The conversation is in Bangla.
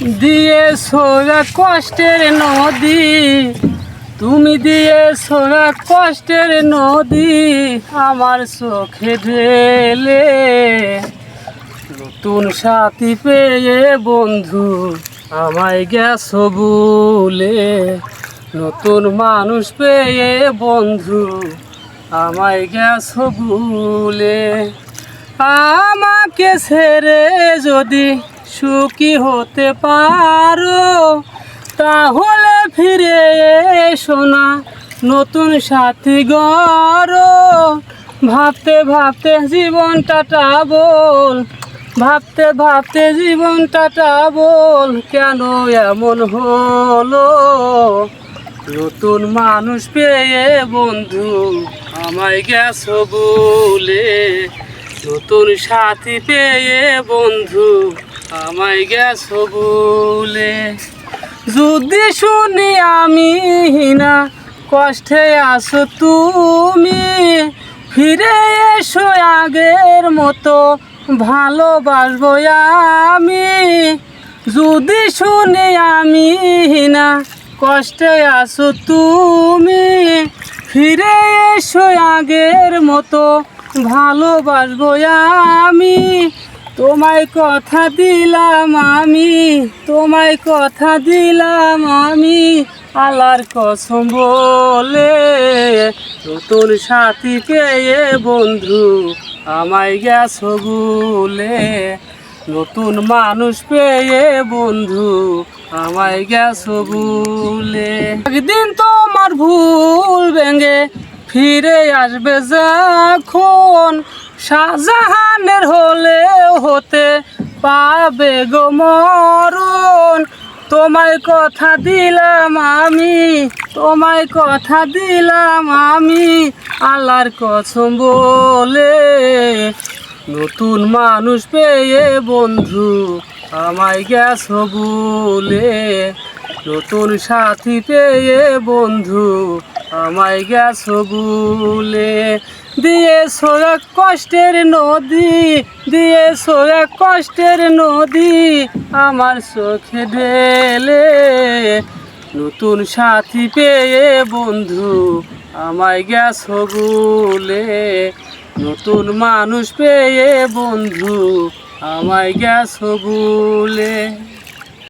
দিয়ে সোরা কষ্টের নদী, তুমি দিয়ে সোরা কষ্টের নদী, আমার চোখে ঢেলে। নতুন সাথী পেয়ে বন্ধু, আমায় গেছো বলে নতুন মানুষ পেয়ে বন্ধু, আমায় গেছো বলে আমাকে ছেড়ে যদি সুখী হতে পারো, তাহলে ফিরে এসো না। নতুন সাথী গড়। ভাবতে ভাবতে জীবনটা বল, ভাবতে ভাবতে জীবনটা বল, কেন এমন হলো? নতুন মানুষ পেয়ে বন্ধু আমায় গেছো বলে, নতুন সাথী পেয়ে বন্ধু আমায় গেছো বলে যদি শুনি আমি না, কষ্টে আসো তুমি। ফিরে এসো আগের মতো, ভালোবাসবো আমি। যদি শুনি আমি না, কষ্টে আসো তুমি। ফিরে এসো আগের মতো, ভালোবাসবো আমি। তোমায় কথা দিলাম আমি, তোমায় কথা দিলাম আমি, আল্লাহর কসম বলে নতুন সাথী পেয়ে বন্ধু আমায় গেছো বলে নতুন মানুষ পেয়ে বন্ধু আমায় গেছো বলে একদিন তোমার ভুল ভেঙে ফিরে আসবে যখন শাহজাহানের হলে হতে পাবে গো মরণ। তোমায় কথা দিলাম আমি, তোমায় কথা দিলাম আমি, আল্লাহর কসম বলে। নতুন মানুষ পেয়ে বন্ধু আমায় গেছো বলে। নতুন সাথী পেয়ে বন্ধু আমায় গেছো বলে দিয়ে সোরা কষ্টের নদী দিয়ে সোরা কষ্টের নদী, আমার চোখে ঢেলে। নতুন সাথী পেয়ে বন্ধু, আমায় গেছো বলে নতুন মানুষ পেয়ে বন্ধু, আমায় গেছো বলে